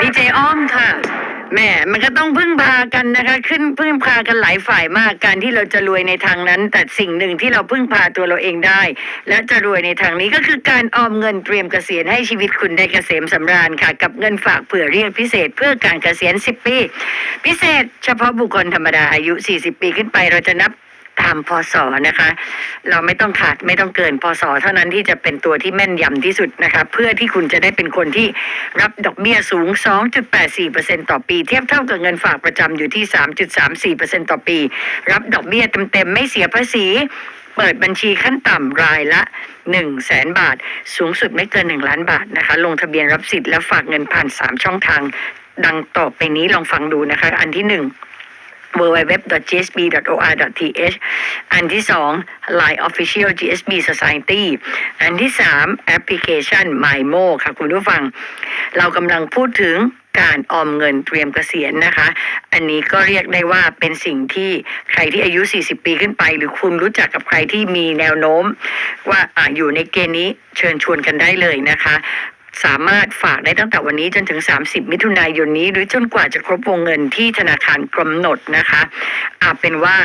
ดีเจอ้อมค่ะแหม่มันก็ต้องพึ่งพากันนะคะ ขึ้นพึ่งพากันหลายฝ่ายมากการที่เราจะรวยในทางนั้น แต่สิ่งหนึ่งที่เราพึ่งพาตัวเราเองได้ และจะรวยในทางนี้ก็คือการออมเงินเตรียมเกษียณให้ชีวิตคุณได้เกษมสำราญค่ะ กับเงินฝากเผื่อเรียกพิเศษเพื่อการเกษียณ 10 ปี พิเศษ เฉพาะบุคคลธรรมดาอายุ 40 ปีขึ้นไปเราจะนับ ตามพศนะคะ เราไม่ต้องขาดไม่ต้องเกินพศเท่านั้นที่จะเป็นตัวที่แม่นยำที่สุดนะคะ เพื่อที่คุณจะได้เป็นคนที่รับดอกเบี้ยสูง 2.84%ต่อปี เทียบเท่ากับเงินฝากประจำอยู่ที่ 3.34%ต่อปี รับดอกเบี้ยเต็มๆไม่เสียภาษีเปิดบัญชีขั้นต่ำรายละ1 0 0 0 0แสนบาท สูงสุดไม่เกิน 1 ล้านบาทนะคะ ลงทะเบียนรับสิทธิ์และฝากเงินผ่าน 3 ช่องทาง ดังต่อไปนี้ลองฟังดูนะคะ อันที่หนึ่ง www.gsb.or.th อันที่สอง Line Official GSB Society อันที่สามแอปพลิเคชัน MyMo ค่ะคุณผู้ฟัง เรากำลังพูดถึงการออมเงินเตรียมเกษียณนะคะ อันนี้ก็เรียกได้ว่าเป็นสิ่งที่ใครที่อายุ 40 ปีขึ้นไป หรือคุณรู้จักกับใครที่มีแนวโน้ม ว่าอาอยู่ในเกณฑ์นี้เชิญชวนกันได้เลยนะคะ สามารถฝากได้ตั้งแต่วันนี้จนถึง 30 มิถุนายนนี้ หรือจนกว่าจะครบวงเงินที่ธนาคารกำหนดนะคะอาจเป็นว่า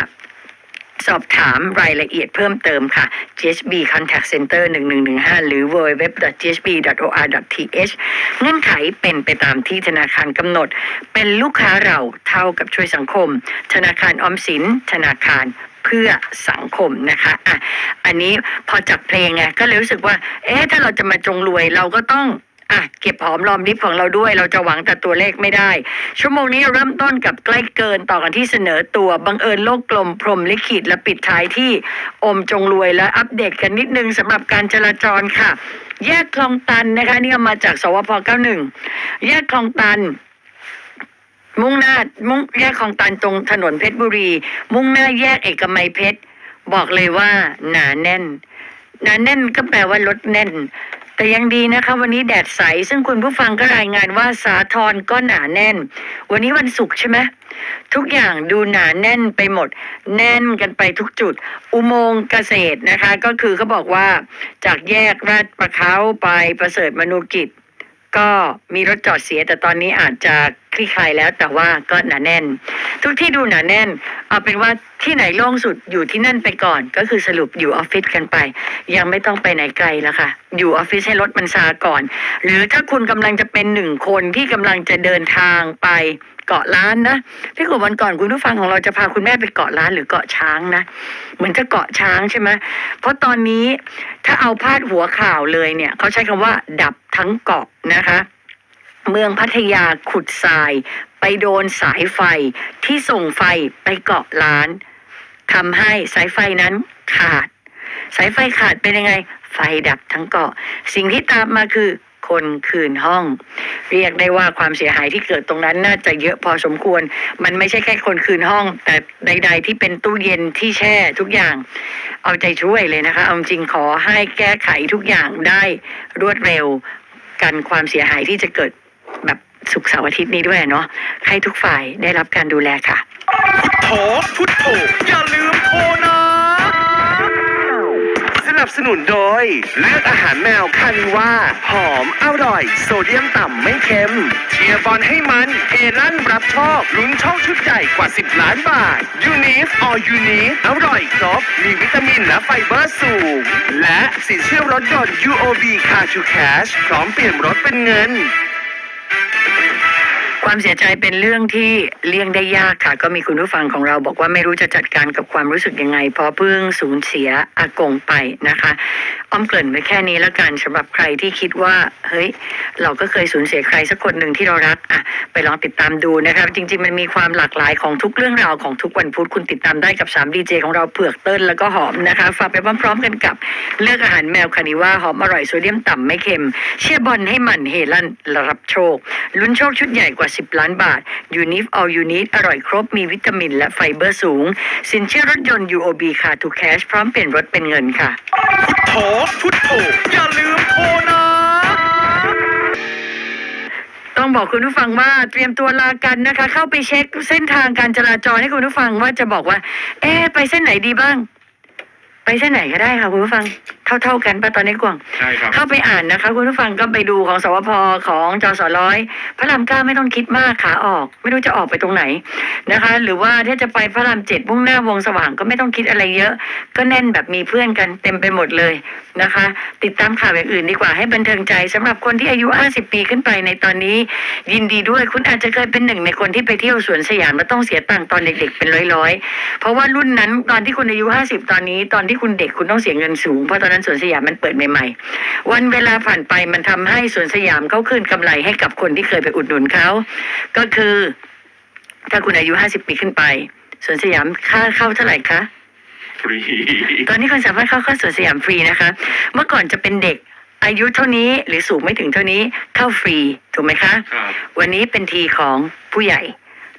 สอบถามรายละเอียดเพิ่มเติมค่ะ GSB Contact Center 1115 หรือ www.gsb.or.th เงื่อนไขเป็นไปตามที่ธนาคารกำหนด เป็นลูกค้าเราเท่ากับช่วยสังคม ธนาคารออมสิน ธนาคารเพื่อสังคมนะคะอะอันนี้พอจากเพลงไงก็เลยรู้สึกว่า เอ๊ะ ถ้าเราจะมาจงรวยเราก็ต้อง อะเก็บหอมรอมริบของเราด้วย เราจะหวังแต่ตัวเลขไม่ได้ ชั่วโมงนี้เริ่มต้นกับใกล้เกินต่อกันที่เสนอตัวบังเอิญโลกกลมพรหมลิขิตและปิดท้ายที่อมจงรวยและอัปเดตกันนิดนึงสำหรับการจราจรค่ะ แยกคลองตันนะคะนี่มาจากสวพ 91 แยกคลองตันมุ่งหน้ามุ่งแยกคลองตันตรงถนนเพชรบุรี มุ่งหน้าแยกเอกมัยเพชร บอกเลยว่าหนาแน่น หนาแน่นก็แปลว่ารถแน่น แต่ยังดีนะคะ วันนี้แดดใส ซึ่งคุณผู้ฟังก็รายงานว่าสาทรก็หนาแน่น วันนี้วันศุกร์ใช่ไหมทุกอย่างดูหนาแน่นไปหมด แน่นกันไปทุกจุด อุโมงค์เกษตรนะคะ ก็คือเขาบอกว่าจากแยกราชประเขาไปประเสริฐมนุกิจ ก็มีรถจอดเสีย แต่ตอนนี้อาจจะคลี่คลายแล้วแต่ว่าก็หนาแน่น ทุกที่ดูหนาแน่น เอาเป็นว่าที่ไหนโล่งสุดอยู่ที่นั่นไปก่อน ก็คือสรุปอยู่ออฟฟิศกันไป ยังไม่ต้องไปไหนไกลแล้วค่ะ อยู่ออฟฟิศให้รถมันซาก่อน หรือถ้าคุณกำลังจะเป็นหนึ่งคนที่กำลังจะเดินทางไป เกาะล้านนะที่กวันก่อนคุณผู้ฟังของเราจะพาคุณแม่ไปเกาะล้านหรือเกาะช้างนะเหมือนจะเกาะช้างใช่ไหมเพราะตอนนี้ถ้าเอาพาดหัวข่าวเลยเนี่ยเขาใช้คำว่าดับทั้งเกาะนะคะ เมืองพัทยาขุดทราย ไปโดนสายไฟที่ส่งไฟไปเกาะล้านทำให้สายไฟนั้นขาด สายไฟขาดเป็นยังไง ไฟดับทั้งเกาะ สิ่งที่ตามมาคือ คนคืนห้อง เรียกได้ว่าความเสียหายที่เกิดตรงนั้นน่าจะเยอะพอสมควร มันไม่ใช่แค่คนคืนห้อง แต่ใด ๆ ที่เป็นตู้เย็นที่แช่ทุกอย่าง เอาใจช่วยเลยนะคะ เอาจริงขอให้แก้ไขทุกอย่างได้รวดเร็วกันความเสียหายที่จะเกิดแบบสุกเสาร์อาทิตย์นี้ด้วยเนาะให้ทุกฝ่ายได้รับการดูแลค่ะ พุทโธพุทโธอย่า นับสนุนโดย เลือกอาหารแมวคานิว่า หอมอร่อย โซเดียมต่ำไม่เค็ม เชียร์บอลให้มันเอลั่นรับโชคลุ้นโชคชุดใหญ่กว่า 10 ล้านบาทยูนิฟออยูนิฟอร่อยครบ มีวิตามินและไฟเบอร์สูง และสินเชื่อรถยนต์ UOB Car to Cash พร้อมเปลี่ยนรถเป็นเงิน ความเสียใจเป็นเรื่องที่เลี่ยงได้ยากค่ะ ก็มีคุณผู้ฟังของเราบอกว่าไม่รู้จะจัดการกับความรู้สึกยังไง เพราะเพิ่งสูญเสียอากงไปนะคะ อ้อมเกริ่นไว้แค่นี้แล้วกันสำหรับใครที่คิดว่า เฮ้ย เราก็เคยสูญเสียใครสักคนหนึ่งที่เรารักอะไปลองติดตามดูนะครับ จริง ๆ มันมีความหลากหลายของทุกเรื่องราวของทุกวันพุธคุณติดตามได้กับ3ดีเจของเราเผือกเติ้ลแล้วก็หอมนะคะฝากไปพร้อมๆกันกับเลือกอาหารแมวคานิว่าหอมอร่อยโซเดียมต่ำไม่เค็ม เชียบอลให้มันเฮลันรับโชค ลุ้นโชคชุดใหญ่กว่า 10 ล้านบาทยูนิฟออลยูนิตอร่อยครบมีวิตามิน และไฟเบอร์สูง สินเชื่อรถยนต์ UOB ค่ะทูแคชพร้อมเปลี่ยนรถเป็นเงินค่ะ ขอพุทโธอย่าลืมโทรนะ ต้องบอกคุณผู้ฟังว่าเตรียมตัวลากันนะคะ เข้าไปเช็คเส้นทางการจราจรให้คุณผู้ฟังว่าจะบอกว่า เอ๊ะไปเส้นไหนดีบ้าง ไปเส้นไหนก็ได้ค่ะคุณผู้ฟัง เท่า ๆ กันปะตอนนี้กวางใช่ครับ เข้าไปอ่านนะคะ คุณผู้ฟังก็ไปดูของสวพของจสร้อยพระรามเก้าไม่ต้องคิดมากขาออก ไม่รู้จะออกไปตรงไหนนะคะ หรือว่าถ้าจะไปพระรามเจ็ดมุ่งหน้าวงสว่างก็ไม่ต้องคิดอะไรเยอะ ก็แน่นแบบมีเพื่อนกันเต็มไปหมดเลยนะคะ ติดตามข่าวอย่างอื่นดีกว่าให้บันเทิงใจสำหรับคนที่อายุ 50 ปีขึ้นไปในตอนนี้ ยินดีด้วยคุณอาจจะเคยเป็นหนึ่งในคนที่ไปเที่ยวสวนสยามแล้วต้องเสียตังค์ตอนเด็ก ๆ เป็นร้อยๆเพราะว่ารุ่นนั้นตอนที่คุณอายุ 50 ตอนนี้ ตอนที่คุณเด็กคุณต้องเสียเงินสูงเพราะตอนนั้นสวนสยามมันเปิดใหม่ๆ วันเวลาผ่านไปมันทำให้สวนสยามเขาคืนกำไรให้กับคนที่เคยไปอุดหนุนเขาก็คือ ถ้าคุณอายุ50ปีขึ้นไปสวนสยามค่าเข้าเท่าไหร่คะฟรีตอนนี้คุณสามารถเข้าเข้าสวนสยามฟรีนะคะ เมื่อก่อนจะเป็นเด็กอายุเท่านี้หรือสูงไม่ถึงเท่านี้เข้าฟรี ถูกไหมคะครับวันนี้เป็นทีของผู้ใหญ่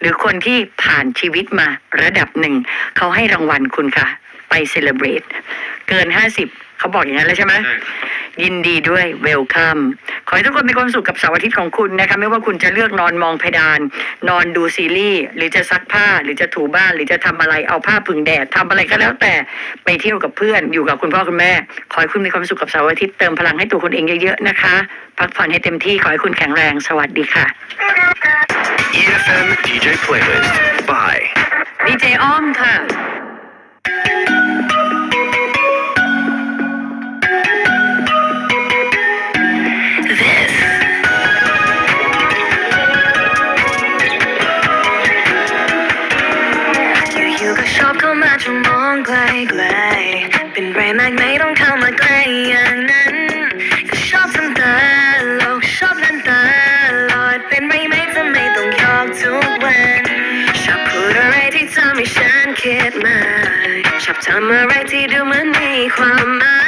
หรือคนที่ผ่านชีวิตมาระดับหนึ่ง เขาให้รางวัลคุณค่ะ ไปเซเลบรตเกินห้าสิบเขาบอกอย่างนั้นแล้วใช่ไหมใช่ยินดีด้วยเวลคัมขอให้ทุกคนมีความสุขกับเสาร์อาทิตย์ของคุณนะคะ ไม่ว่าคุณจะเลือกนอนมองเพดาน นอนดูซีรีส์หรือจะซักผ้าหรือจะถูบ้าน หรือจะทำอะไรเอาผ้าผึ่งแดดทำอะไรก็แล้วแต่ไปเที่ยวกับเพื่อนอยู่กับคุณพ่อคุณแม่ ขอให้คุณมีความสุขกับเสาร์อาทิตย์เติมพลังให้ตัวคุณเองเยอะๆนะคะ พักผ่อนให้เต็มที่ขอให้คุณแข็งแรง สวัสดีค่ะ EFM DJ Playlist by ดีเจอ้อมค่ะอยู่ๆก็ชอบเข้ามาจนมองไกลๆเป็นไรมากไม่ต้องเข้ามาใกล้อย่างนั้น คิดมากชอบทำอะไรที่ดูเหมือนมีความหมาย